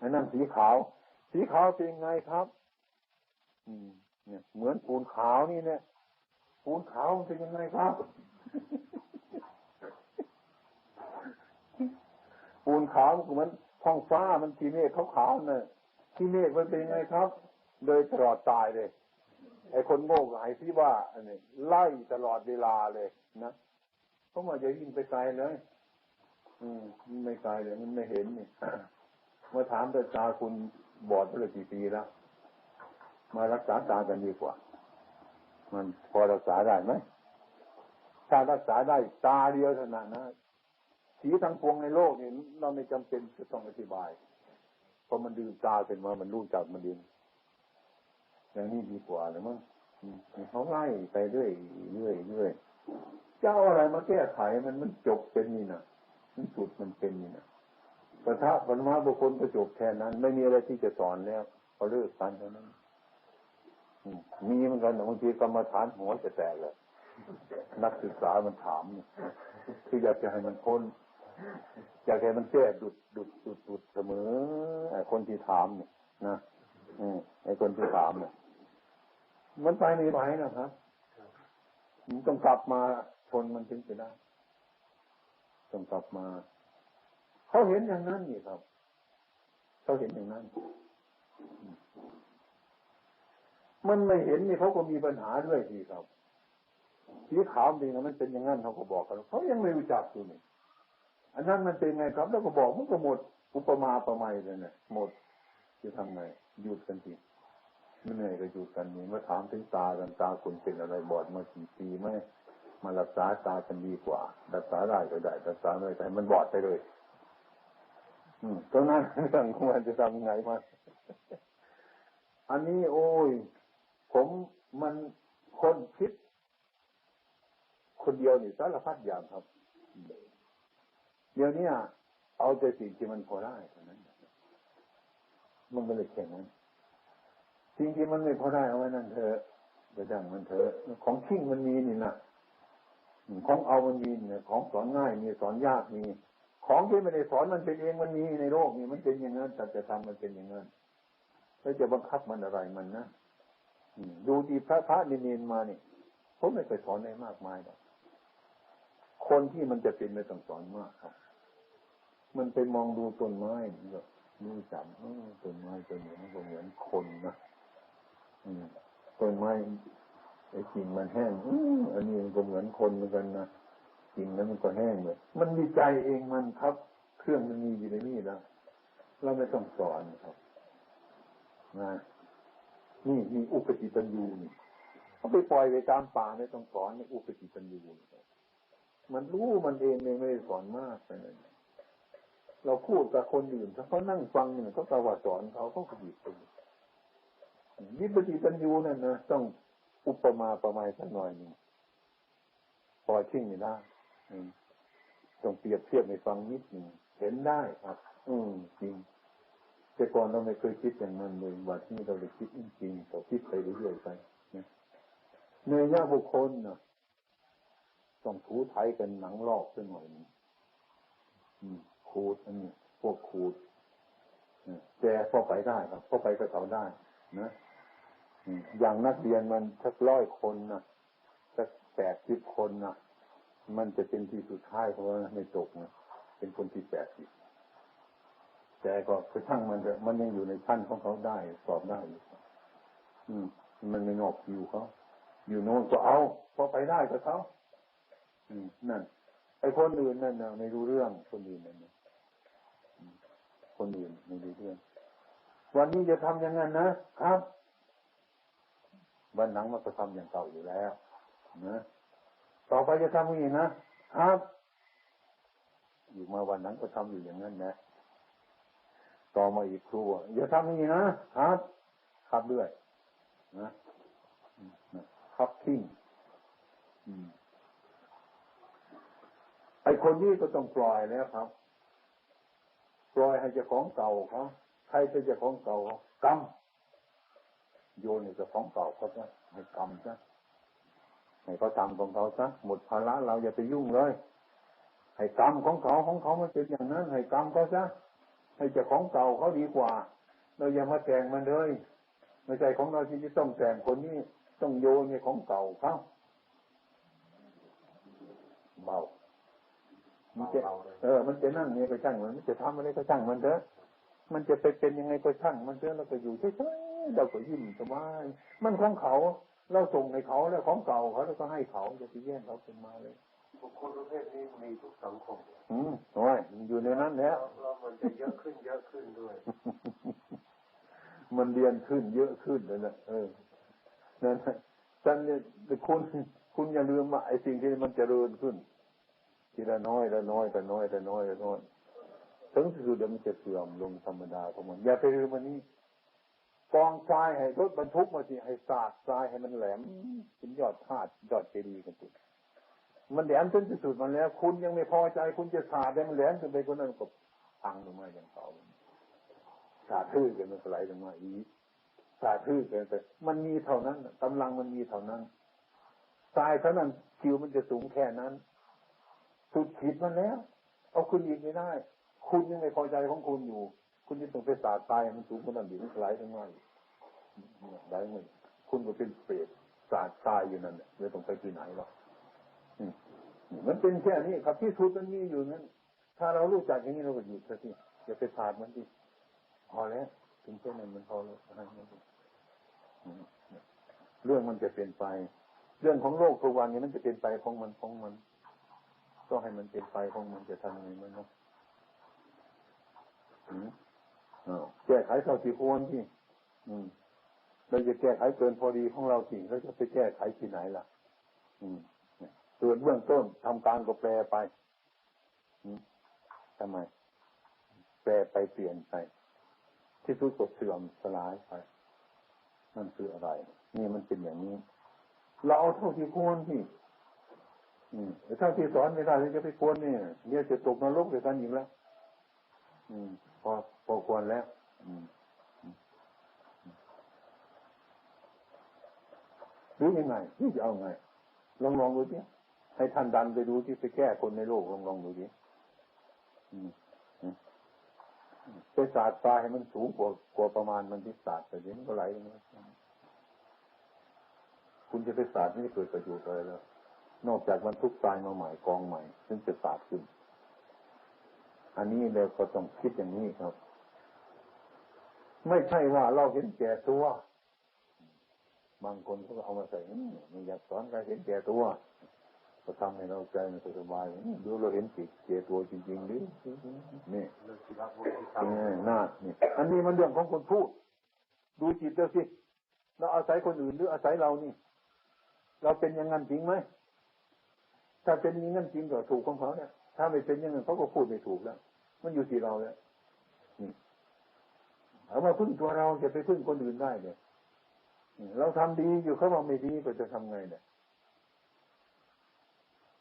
อันนั้นสีขาว สีขาวเป็นไงครับ อืม เนี่ย เหมือนปูนขาวนี่เนี่ยปูนขาวเป็นยังไงครับ ปูนขาวมันเหมือนท้องฟ้ามันทีเมฆขาวๆเนี่ยทีเมฆมันเป็นยังไงครับ โดยตลอดตายเลยไอ้คนโง่ไอ้ที่ว่าอันนี้ไล่ตลอดเวลาเลยนะเพราะว่าจะยิ่งไปไกลเลย อืมไม่ไกลเลยมันไม่เห็นนี่เมื่อถามตาคุณบอดมาเลยกี่ปีแล้ว มารักษาตากันดีกว่า มันพอรักษาได้ไหมถ้ารักษาได้ตาเดียวเท่านั้นนะสีทั้งพวงในโลกนี่เราไม่จำเป็นจะต้องอธิบายเพราะมันดื่มตาเป็นมามันรู้จักมันดินอย่างนี้ดีกว่าเลยมั้งเขาไล่ไปเรื่อยเรื่อยเรื่อยเจ้าอะไรมาแก้ไขมันมันจบเป็นนี่นะมันสุดมันเป็นนี่นะ ปะทะปัญมาบุคคลก็จบแค่นั้น ไม่มีอะไรที่จะสอนแล้วเขาเลิกกันเท่านั้นมีเหมือนกันบางทีกรรมฐานหัวจะแตกเลยนักศึกษามันถามคืออยากจะให้มันพ้นอยากให้มันแก้ดุดดุดดุดดุดเสมอไอ้คนที่ถามเนี่ยนะไอ้คนที่ถามเนี่ยมันไปไม่ไหวนะครับมันต้องกลับมาทนมันถึงจะได้ต้องกลับมา เขาเห็นอย่างนั้นนี่ครับ เขาเห็นอย่างนั้น มันไม่เห็นนี่เขาก็มีปัญหาด้วยทีครับสีขาวดีนะมันเป็นอย่างนั้นเขาก็บอกกันเขายังไม่รู้จักอยู่นี่อันนั้นมันเป็นไงครับ แล้วก็บอกมันก็หมด อุปมาประไมยเลยเนี่ยหมดจะทำไงหยุดกันทีไม่เหนื่อยก็หยุดกันนี่มาถามถึงตากันตาคุณเป็นอะไรบอดมากี่ปีไหมมารักษาตากันดีกว่า รักษาได้ก็ได้รักษาไม่ได้มันบอดไปเลย ตรงนั้นเรื่องของมันจะทำไงมาอันนี้โอ้ย ผมมันคนคิด คนเดียวนี่สารพัดอย่างครับ เดี๋ยวนี้เอาแต่สิ่งที่มันพอได้เท่านั้น มันก็เลยแค่นั้นสิ่งที่มันไม่พอได้เอาไว้นั่นเถอะไปดังมันเถอะ ของทิ้งมันมีนี่นะของเอามันมีเนี่ยของสอนง่ายมีสอนยากมี ของที่ไม่ได้สอนมันเป็นเองมันมีในโลกนี่มันเป็นอย่างนั้นแต่จะทำมันเป็นอย่างนั้นแล้วจะบังคับมันอะไรมันนะดูดีพระพระเนียนมานี่ผมไม่เคยสอนอะไรมากมายหรอกคนที่มันจะเป็นไม่ต้องสอนมากครับ มันไปมองดูต้นไม้ก็รู้จักต้นไม้ต้นนี้มันก็เหมือนคนนะต้นไม้ไอ้กิ่งมันแห้งอันนี้มันก็เหมือนคนเหมือนกันนะ กิ่งนั้นมันก็แห้งเลยมันมีใจเองมันครับ เครื่องมันมีอยู่ในนี่แล้วเราไม่ต้องสอนครับนะนี่มีอุปจิตันยูนี่เขาไปปล่อยไปตามป่าไม่ต้องสอนในอุปจิตันยูมันรู้มันเองเองไม่ได้สอนมากเลยเราพูดกับคนอื่นถ้าเขานั่งฟังเนี่ยเขาตะวัดสอนเขาเขาขยิบไปวิปฏิปัญญูนั่นนะต้องอุปมาประมาณสักหน่อยหนึ่งปล่อยทิ้งไม่ได้ ต้องเปรียบเทียบในฟังนิดหนึ่งเห็นได้ครับ อืมจริง แต่ก่อนเราไม่เคยคิดอย่างนั้นเลยวันนี้เราเลยคิดจริงๆเราคิดไปเรื่อยๆไปเนื้อยาบุคคลนะต้องถูไทกันหนังลอกสักหน่อยขูดอันนี้พวกขูดแกพอไปได้ครับพอไปก็เขาได้ นะอย่างนักเรียนมันสักร้อยคนนะสักแปดสิบคนนะ มันจะเป็นที่สุดท้ายเพราะว่าไม่ตกนะเป็นคนที่แปดสิบแต่ก็คือทั้งมันจะมันยังอยู่ในชั้นของเขาได้สอบได้อยู่อืม มันไม่นอกอยู่เขาอยู่โน่นก็เอาพอไปได้ก็เขาอืมนั่นไอ้คนอื่นนั่นนะไม่รู้เรื่องคนอื่นนั่นนะคนอื่นไม่รู้เรื่อง วันนี้จะทำอย่างนั้นนะครับวันหลังมันก็ทำอย่างเก่าอยู่แล้ว นะ ต่อไปจะทำอย่างนี้นะครับอยู่มาวันนั้นก็ทำอยู่อย่างนั้นนะต่อมาอีกครูอย่าทำอย่างนี้นะครับครับด้วยนะครับทิ้งไอคนนี้ก็ต้องปล่อยแล้วครับ ปล่อยให้เจ้าของเก่าเขาใครเป็นเจ้าของเก่ากรรมโยนให้เจ้าของเก่าเขาซะให้กรรมซะ ให้เขาทำของเขาซะหมดภาระเราอย่าไปยุ่งเลย ให้กรรมของเขาของเขามันเป็นอย่างนั้น ให้กรรมเขาซะให้เจ้าของเก่าเขาดีกว่า เราอย่ามาแต่งมันเลยไม่ใช่ของเราที่จะต้องแต่งคนนี้ต้องโยนในของเก่าเขาเบามันจะเออ มันจะนั่งเนี่ยก็ช่างมันมันจะทำอะไรก็ช่างมันเถอะ มันจะไปเป็นยังไงก็ช่างมันเถอะเราก็อยู่เฉยๆเราก็ยิ้มสบาย มันของเขา เราส่งให้เขาแล้วของเก่าเขาแล้วก็ให้เขาจะไปแย่งเขาเป็นมาเลยบุคคลประเภทนี้มีทุกสังคม อืมโอ้ยอยู่ในนั้นแล้วเรามันจะเยอะขึ้นเยอะขึ้นด้วย มันเรียนขึ้นเยอะขึ้นเลยนะเออนั่นท่านเนี่ยคุณคุณอย่าลืมว่าไอ้สิ่งที่มันจเจริญขึ้น ทีละน้อยละน้อยละน้อยละน้อยละน้อยถึงที่สุดเดี๋ยวมันจะเสื่อมลงธรรมดาของมันอย่าไปลืมมันนี้ กองทรายให้รถบรรทุกมาสิให้สาดทรายให้มันแหลมเป็นยอดธาตุยอดเจดีย์กันติมันแหลมจนที่สุดมันแล้ว คุณยังไม่พอใจ คุณจะสาดได้มันแหลมจนไปคนนั้นก็พังลงมาอย่างเขาสาดทื่อกันมันสไลด์ลงมาอีกสาดทื่อกันแต่มันมีเท่านั้นกำลังมันมีเท่านั้นทรายเท่านั้นคิวมันจะสูงแค่นั้น สุดขีดมันแล้ว เอาคุณอีกไม่ได้ คุณยังไม่พอใจของคุณอยู่ คุณจะต้องไปสาดตายมันสูงขนาดนี้มันไหลทั้งนั้นไหลมันคุณก็เป็นเปรตสาดตายอยู่นั่นเนี่ยไม่ต้องไปที่ไหนหรอกมันเป็นแค่นี้ครับที่สุดมันมีอยู่นั้น ถ้าเรารู้จักอย่างนี้เราก็หยุดสักทีอย่าไปสาดมันดิพอแล้วถึงแค่นั้นมันพอแล้วเรื่องมันจะเป็นไป เรื่องของโลกทุกวันนี้มันจะเป็นไปของมันของมัน ก็ให้มันเป็นไปของมันจะทำยังไงมันเนาะ แก้ไขเท่าที่ควรที่เราจะแก้ไขเกินพอดีของเราสิเราจะไปแก้ไขที่ไหนล่ะ อืมเกิดเบื้องต้นทำการก็แปลไปทำไม แปลไปเปลี่ยนไป ที่สุดก็เสื่อมสลายไปนั่นคืออะไร นี่มันเป็นอย่างนี้ เราเอาเท่าที่ควรที่อืมถ้าที่สอนไม่ได้จะไปควรเนี่ยเดี๋ยจะตกนรกเดียวกันอีกแล้วอืม พอพอควรแล้วรู้ยังไงนี่จะเอาไง ลองลองดูสิให้ท่านดันไปดูที่ไปแก้คนในโลกลองลองดูสิไปศาสตร์ตาให้มันสูงกว่ากว่าประมาณมันที่ศาสตร์แต่เดี๋ยวมันก็ไหลลงมาคุณจะไปศาสตร์ไม่เกิดประโยชน์อะไรแล้ว นอกจากมันทุกตายมาใหม่กองใหม่ซึ่งจะศาสตร์ขึ้น อันนี้เราก็ต้องคิดอย่างนี้ครับ ไม่ใช่ว่าเราเห็นแก่ตัว บางคนก็เอามาใส่ไม่อยากสอนการเห็นแก่ตัวก็ทำให้เราใจมันสบายดูเราเห็นจิตเจตัวจริงๆหรือนี่น่านี่อันนี้มันเรื่องของคนพูด ดูจิตเดียสิ เราอาศัยคนอื่นหรืออาศัยเรานี่ เราเป็นอย่างนั้นจริงไหม ถ้าเป็นอย่างนั้นจริงก็ถูกของเขาเนี่ยถ้าไม่เป็นอย่างนั้นเขาก็พูดไม่ถูกแล้ว มันอยู่ที่เราแล้วนี่เอามาพึ่งตัวเราจะไปพึ่งคนอื่นได้เนี่ยเราทำดีอยู่เขาบอกไม่ดีก็จะทำไงเนี่ย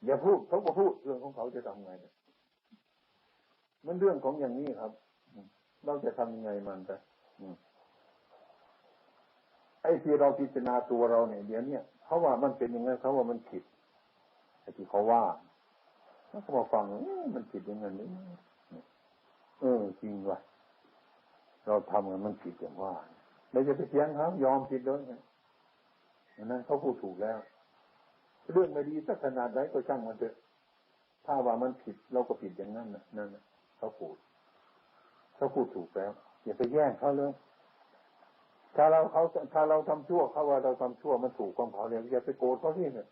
อย่าพูดเขาก็พูดเรื่องของเขาจะทำไงเนี่ยมันเรื่องของอย่างนี้ครับเราจะทำยังไงมันแต่ไอ้ที่เราพิจารณาตัวเราเนี่ยเดี๋ยวนี้เขาว่ามันเป็นยังไงเขาว่ามันผิดไอ้ที่เขาว่าแล้วก็มาฟังมันผิดยังไงนี่ เออ จริงว่ะ เราทำกันมันผิดอย่างว่าเราจะไปเสียงเขายอมผิดด้วยไงนั้นเขาพูดถูกแล้ว เรื่องไม่ดีสักขนาดไหนก็ช่างมันเถอะ ถ้าว่ามันผิดเราก็ผิดอย่างนั้นนะนั่นเขาพูดเขาพูดถูกแล้ว อย่าไปแย่งเขาเลยถ้าเราเขาถ้าเราทำชั่วเขาว่าเราทำชั่วมันถูกของเขาเนี่ยอย่าไปโกรธเขาที่เนี่ย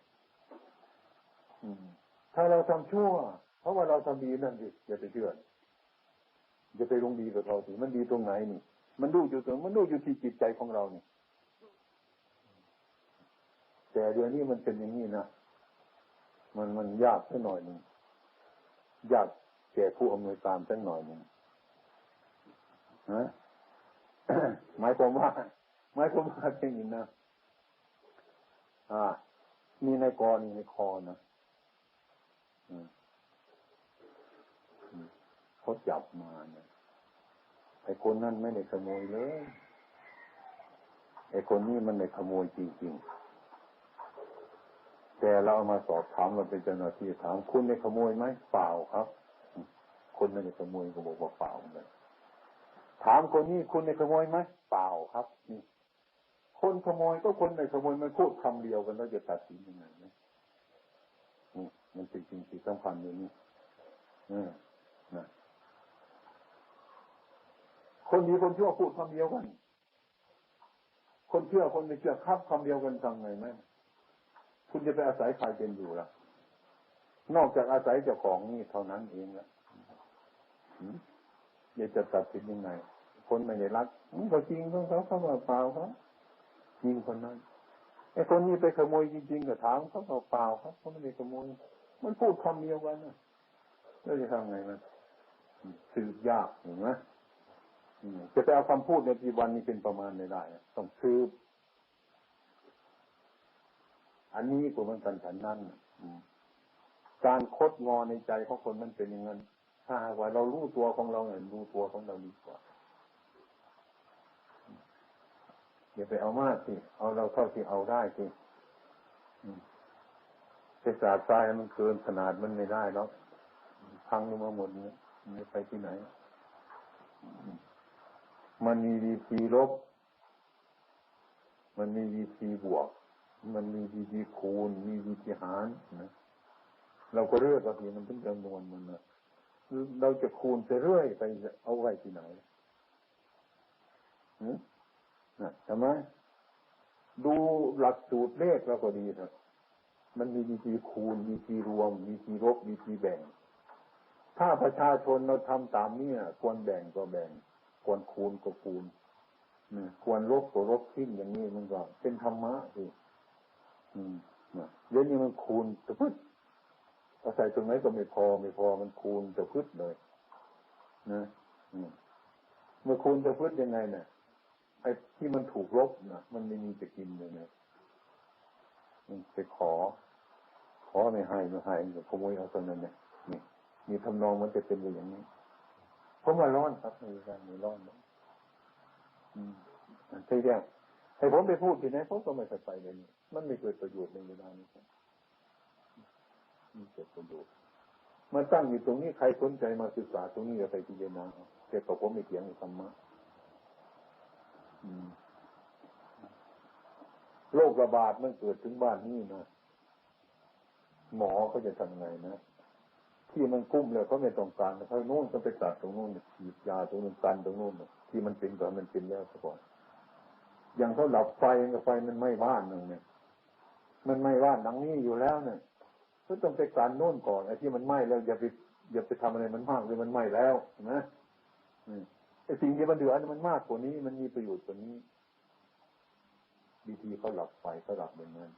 ถ้าเราทำชั่วเพราะว่าเราทำดีนั่นดิอย่าไปเชื่อ อย่าไปลงดีกับเขาสิมันดีตรงไหนนี่ มันดูอยู่ตรงมันดูอยู่ที่จิตใจของเรานี่แต่เดี๋ยวนี้มันเป็นอย่างนี้นะมันมันยากสักหน่อยหนึ่งยากแก่ผู้อำนวยการสักหน่อยหนึ่งฮะหมายความว่าหมายความว่าเป็นอย่างนี้นะอ่ามีในกรในคอนะเขาจับมาเนี่ย ไอ้คนนั้นไม่ได้ขโมยเลย ไอ้คนนี้มันได้ขโมยจริงๆ แต่เราเอามาสอบถามเราเป็นเจ้าหน้าที่ถามคุณได้ขโมยไหมเปล่าครับ คนไม่ได้ขโมยก็บอกว่าเปล่าเลยถามคนนี้คุณในขโมยไหมเปล่าครับ นี่ คนขโมยก็คนในขโมยมันพูดคำเดียวกันแล้วจะตัดสินยังไงนี่มันเป็นสิ่งที่สำคัญอย่างนี้อืมนะ คนดีคนชั่วพูดคำเดียวกัน คนเชื่อคนไม่เชื่อครับคำเดียวกันทำไงไหมคุณจะไปอาศัยใครเป็นอยู่ล่ะ นอกจากอาศัยเจ้าของนี่เท่านั้นเองละเดี๋ยวจะตัดสินยังไง คนไม่ได้รักเขาจริงเขาเขาเขาเปล่าเขาจริงคนนั้นไอ้คนนี้ไปขโมยจริงๆกับถามเขาเปล่าครับเขาไม่ได้ขโมยมันพูดคำเดียวกันนะแล้วจะทำไงมันสืบยากเห็นไหม จะไปเอาคำพูดในปัจจุบันนี้เป็นประมาณไม่ได้ต้องสืบอันนี้ก็มันกันฉันนั่นการคดงอในใจของคนมันเป็นอย่างนั้นถ้าหากว่าเรารู้ตัวของเราเนี่ยรู้ตัวของเราดีกว่าอย่าไปเอามากสิเอาเราเท่าที่เอาได้สิไปสาดทรายมันเกินขนาดมันไม่ได้แล้วพังลงมาหมดเนี่ยไม่ไปที่ไหน มันมีวีซีลบ มันมีวีซีบวก มันมีวีซีคูณ มีวีซีหารนะเราก็เลือกว่าทีมันเป็นจำนวนมันนะเราจะคูณไปเรื่อยไปเอาไว้ที่ไหนนะทำไมดูหลักสูตรเลขเราก็ดีครับมันมีวิธีคูณมีวิธีรวมมีวิธีลบมีวิธีแบ่ง ถ้าประชาชนเราทำตามนี้ควรแบ่งก็แบ่ง ควรคูณก็คูณควรลบก็ลบทิ้งอย่างนี้มันก็เป็นธรรมะสิเดี๋ยวนี้มันคูณตะพึ่งอาใส่ตรงไหนก็ไม่พอไม่พอมันคูณจะพึ่งเลยนะเมื่อคูณจะพึ่งยังไงเนี่ยไอ้ที่มันถูกลบนะมันไม่มีจะกินเลยนะมันไปขอ ขอไม่ให้ไม่ให้ก็ขโมยเอาตรงนั้นเนี่ยนี่มีทำนองมันจะเป็นอย่างนี้ ว่าร้อนครับในการมีร้อนนะอืมใช่ไหมให้ผมไปพูดที่ไหนผมก็ไม่เคยไปเลยนี่มันไม่เกิดประโยชน์ในเวลานี้ครับมีเกิดประโยชน์มาตั้งอยู่ตรงนี้ใครสนใจมาศึกษาตรงนี้จะไปพิจารณาแต่ต่ผมไม่เถียงในธรรมะโรคระบาดมันเกิดถึงบ้านนี่นะหมอเขาจะทำไงนะ ที่มันกุ้มเลยเขาไม่ต้องการเขาโน่นต้องไปตัดตรงโน้นฉีดยาตรงนู้นกันตรงโน้นที่มันเป็นก่อนมันเป็นแล้วซะก่อนอย่างเขาหลับไฟกับไฟมันไม่บ้านหนึ่งเนี่ย มันไม่บ้านหลังนี้อยู่แล้วเนี่ยก็ต้องไปการโน่นก่อนไอ้ที่มันไหม้แล้วอย่าไปอย่าไปทำอะไรมันมากเลยมันไหม้แล้วนะไอ้สิ่งที่มันเดือดมันมากกว่านี้ มันมีประโยชน์กว่านี้วิธีเขาหลับไฟเขาหลับอย่างนั้น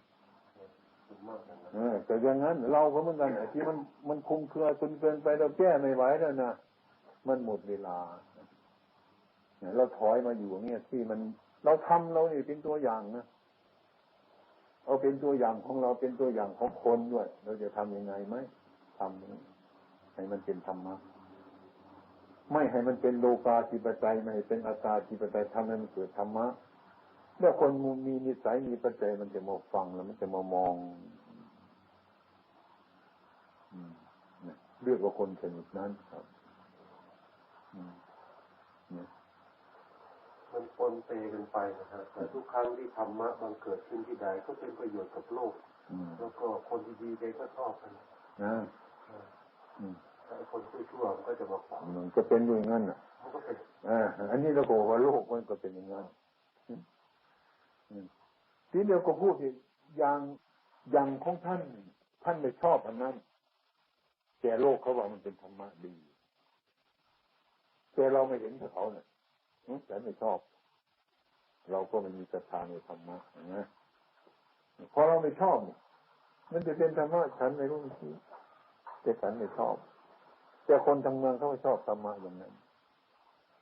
เออแต่อย่างนั้น เราก็เหมือนกันที่มันมันคุมเครือจนเกินไปเราแก้ไม่ไหวแล้วนะมันหมดเวลาเราถอยมาอยู่เงี้ยที่มันเราทำเราเนี่เป็นตัวอย่างนะเอาเป็นตัวอย่างของเราเป็นตัวอย่างของคนด้วย เราจะทำยังไงไหมทำให้มันเป็นธรรมะไม่ให้มันเป็นโลกาธิปไตยไม่ให้เป็นอาตาธิปไตยทำให้มันเกิดธรรมะ เมื่อคนมีนิสัยมีปัจจัยมันจะมาฟังแล้วมันจะมามองเลือกว่าคนชนิดนั้นครับมันปนเปกันไปนะครับแต่ทุกครั้งที่ธรรมะบางเกิดขึ้นที่ใดก็เป็นประโยชน์กับโลกแล้วก็คนดีๆใจก็ชอบกันนะไอ้คนชั่วๆมันก็จะมาฝังมันก็เป็นอย่างนั้นอะมันก็เป็นอ่าอันนี้เราบอกว่าโลกมันก็เป็นอย่างนั้น ทีเดียวก็พูดอีกอย่างอย่างของท่าน ท่านไม่ชอบอันนั้น แต่โลกเขาบอกมันเป็นธรรมะดี แต่เราไม่เห็นเขาเนี่ยแต่ไม่ชอบ เราก็ไม่มีศรัทธาในธรรมะนะพอเราไม่ชอบมันจะเป็นธรรมะฉันไม่รู้ที่แต่ฉันไม่ชอบ แต่คนทางเมืองเขาไม่ชอบธรรมะอย่างนั้น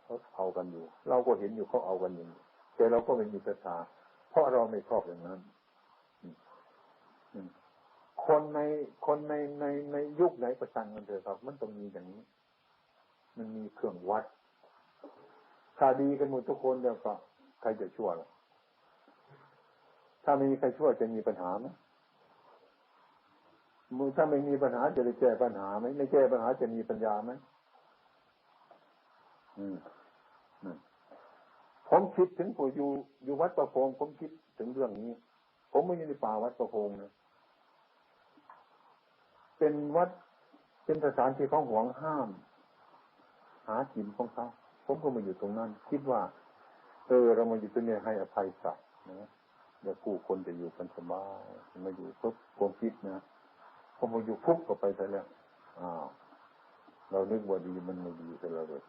เขาเอากันอยู่ เราก็เห็นอยู่เขาเอากันอยู่แต่เราก็ไม่มีศรัทธา ราะเราไม่ชอบอย่างนั้นคนในคนในในในยุคไหนประชันกันเถอะครับ มันต้องมีอย่างนี้ มันมีเครื่องวัดถ้าดีกันหมดทุกคนเดี๋ยวก็ใครจะชั่วล่ะถ้าไม่มีใครชั่วจะมีปัญหาไหมมือถ้าไม่มีปัญหาจะได้แก้ปัญหาไหมไม่แก้ปัญหาจะมีปัญญาไหมอืม ผมคิดถึงผู้อยู่อยู่วัดประโพงผมคิดถึงเรื่องนี้ ผมไม่อยู่ในป่าวัดประโพงนะเป็นวัดเป็นสถานที่เขาห่วงห้าม หากินของเขาผมก็มาอยู่ตรงนั้น คิดว่า เออ เรามาอยู่ตรงนี้ให้อภัยสัตว์นะเดี๋ยวผู้คนจะอยู่กันสบายมาอยู่ปุ๊บความคิดนะพอมาอยู่ปุ๊บก็ไปซะแล้วอ้าวเรานึกว่าดีมันไม่ดีซะแล้วเลย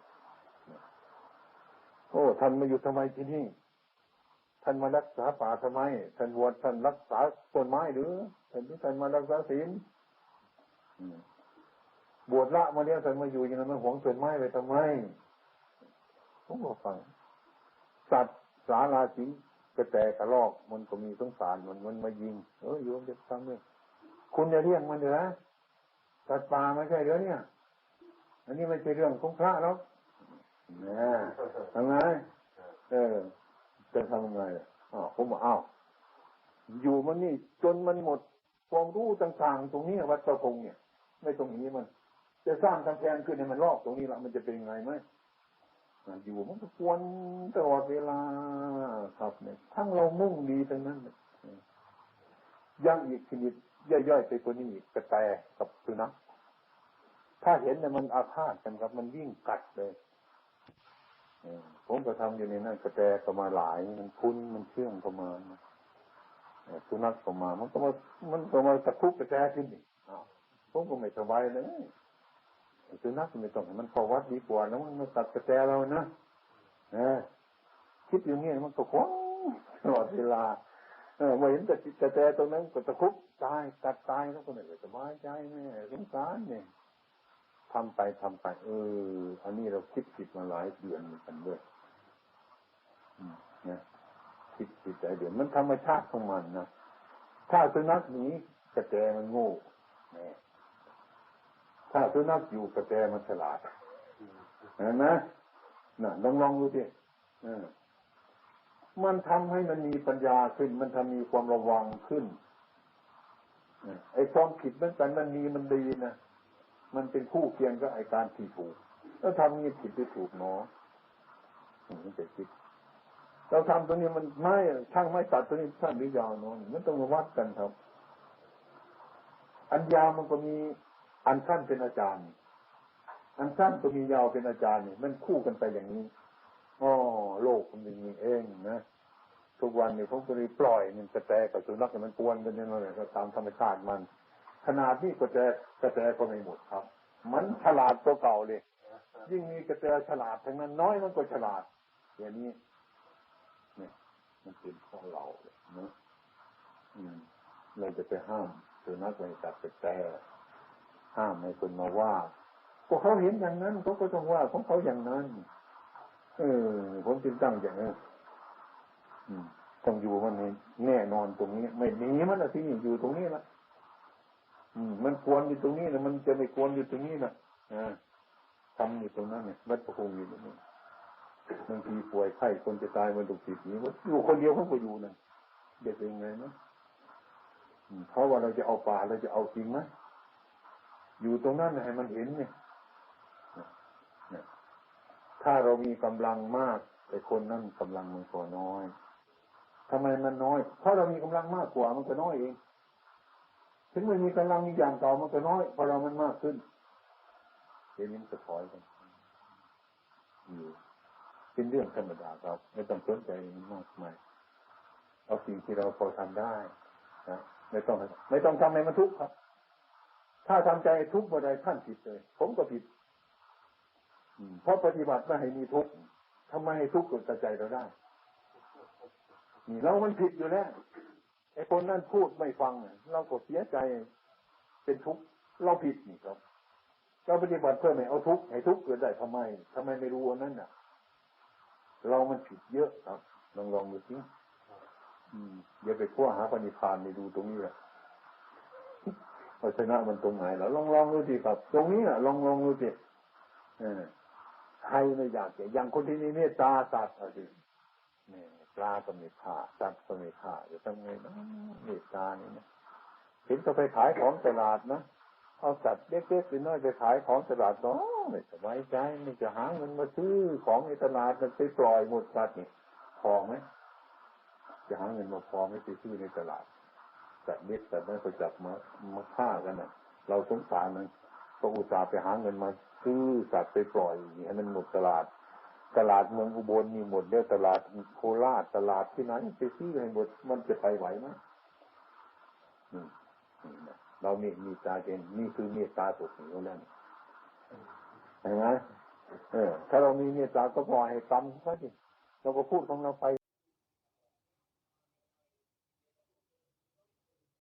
โอ้ท่านมาอยู่ทำไมที่นี่ ท่านมารักษาป่าทำไม ท่านบวชท่านรักษาต้นไม้หรือท่านที่ท่านมารักษาศีลบวชละมาเนี่ยท่านมาอยู่อย่างนั้นมันหวงต้นไม้ไปทำไมผมก็ฟังสัตว์สาราสิงกระแตกระลอกมันก็มีสงสารมันมันมายิงเออโยมจะทำเนี่ยคุณจะเรียกมันเถอะสัตว์ป่าไม่ใช่เรื่อเนี่ย อันนี้ไม่ใช่เรื่องของพระแล้ว นะทำไงเออจะทำยังไงอ๋อผมบอกอ้าวอยู่มันนี่ จนมันหมดความรู้ต่างๆ ตรงนี้วัดประพงเนี่ย ไม่ตรงนี้มัน จะสร้างกำแพงขึ้นให้มันรอบตรงนี้ละมันจะเป็นยังไงไหมอยู่มันก็ควรตลอดเวลาครับเนี่ยทั้งเรามุ่งดีทั้งนั้นยังอีกชนิดย่อยๆไปกว่านี้กระแตกับสุนัขถ้าเห็นเนี่ยมันอาฆาตกันครับ มันวิ่งกัดเลย ผมก็ทำอยู่ในนั้นกระแตก็มาหลาย มันคุ้นมันเชื่องเข้ามาสุนัขเข้ามา มันก็มา มันก็มาตะคุบกระแตขึ้นอีกผมก็ไม่สบายเลยสุนัขไม่ต้องมันเขาวัดดีกว่านะมันมาตัดกระแตเรานะนะคิดอย่างนี้มันก็คว้งตลอดเวลาเออมาเห็นแต่กระแตตรงนั้นก็ตะคุบตายตัดตายแล้วก็ไม่สบายใจแม่สงสารเนี่ย ทำไปทำไป เออ อันนี้เราคิดผิดมาหลายเดือนเหมือนกันด้วยนะคิดผิดใจเดือนมันธรรมชาติของมันนะถ้าสุนัขหนีกระแตมันโง่ถ้าสุนัขอยู่กระแตมันฉลาดเห็นไหมน่ะลองลองดูสิมันทำให้มันมีปัญญาขึ้น มันทำมีความระวังขึ้นไอ้ความผิดมันกันมันมีมันดีนะ มันเป็นคู่เคียงกับไอการที่ถูกแล้วทำนี่ผิดหรือถูกเนาะมันจะคิดเราทำตัวนี้มันไม่ช่างไม่ตัดตัวนี้สั้นหรือยาวเนาะมันต้องมาวัดกันครับ อันยาวมันก็มีอันสั้นเป็นอาจารย์ อันสั้นก็มียาวเป็นอาจารย์นี่มันคู่กันไปอย่างนี้อ๋อโลกมันเป็นอย่างนี้เองนะทุกวันเนี่ยผมก็เลยปล่อยมันกระแตกับสุนัขมันกวนกันยังไงก็ตามธรรมชาติมัน ขนาดนี้กระแตกระแตก็ไม่หมดครับ มันฉลาดตัวเก่าเลย ยิ่งมีกระแตฉลาดทั้งนั้น น้อยมันก็ฉลาดอย่างนี้เนี่ยมันเป็นของเราเลยนะอืมเราจะไปห้ามสุนัขไม่จับกระแตห้ามให้คนมาว่าพวกเขาเห็นอย่างนั้นเขาก็ต้องว่าของเขาอย่างนั้น เออผมจึงตั้งอย่างนี้ต้องอยู่มันแน่นอนตรงนี้ ไม่หนีมันอะที่อยู่ตรงนี้ละ มันควรอยู่ตรงนี้นะมันจะไม่ควรอยู่ตรงนี้นะทำอยู่ตรงนั้นเนี่ยวัดประคงอยู่ตรงนี้บางทีป่วยไข้คนจะตายมันถูกติดนี้ว่าอยู่คนเดียวเขาก็อยู่นะเด็กเป็นไงนะเพราะว่าเราจะเอาป่าเราจะเอาจริงไหมอยู่ตรงนั้นให้มันเห็นเนี่ยถ้าเรามีกำลังมาก แต่คนนั้นกำลังมันก็น้อยทำไมมันน้อย เพราะเรามีกำลังมากกว่ามันก็น้อยเอง ถึงมันมีกำลังมีอย่างต่อมันก็น้อย พอเรามันมากขึ้นเดี๋ยวนี้จะถอยกันอยู่เป็นเรื่องธรรมดาครับ ไม่ต้องสนใจมันมากมายเอาสิ่งที่เราพอทำได้นะไม่ต้องไม่ต้องทำให้มันทุกข์ครับ ถ้าทำใจทุกข์บ่ได้ท่านผิดเลย ผมก็ผิดเพราะปฏิบัติไม่ให้มีทุกข์ทำไมให้ทุกข์เกิดใจเราได้นี่เรามันผิดอยู่แล้ว ไอ้คนนั้นพูดไม่ฟังเราก็เสียใจเป็นทุกข์เราผิดนี่ครับเราปฏิบัติเพื่อไม่เอาทุกข์ให้ทุกข์เกิดได้ทำไมทำไมไม่รู้ว่านั้นน่ะ เรามันผิดเยอะครับลองลองดูสิอย่าไปขั้วหาปณิพานในดูตรงนี้แหละพาชนะมันตรงไหนแล้วลองลองดูสิครับ ตรงนี้แหละลองลองดูสิใครไม่อยากจะอย่างคนที่มีเมตตาสัตว์อะไรนี่ ปลาก็ม่ฆ่าสัตว์ก็ม่ฆ่าจะทำไงนะเมตตานี่นะเห็นก็ไปขายของตลาดนะเอาสัตว์เล็กๆไปน้อยไปขายของตลาดเนาะไม่สบายใจไม่จะหาเงินมาซื้อของในตลาดมันไปปล่อยหมดสัตว์นี่พอไหมจะหาเงินมาพอไม่ไปซื้อในตลาดแต่เม็ดแต่ไม่ไปจับมามาฆ่ากันน่ะ เราสงสารมันก็อุตส่าห์ไปหาเงินมาซื้อสัตว์ไปปล่อยให้มันหมดตลาด ตลาดเมืองอุบลมีหมดเดียวตลาดโคราชตลาดที่ไหนไปซื้อให้หมด มันจะไปไหวไหมเรามีมีตาเจนนี่คือเมตตาสุดหนึ่งนั่นเห็นไหมเออ ถ้าเรามีเมตตาก็พอให้ตำซะดิเราก็พูดของเราไป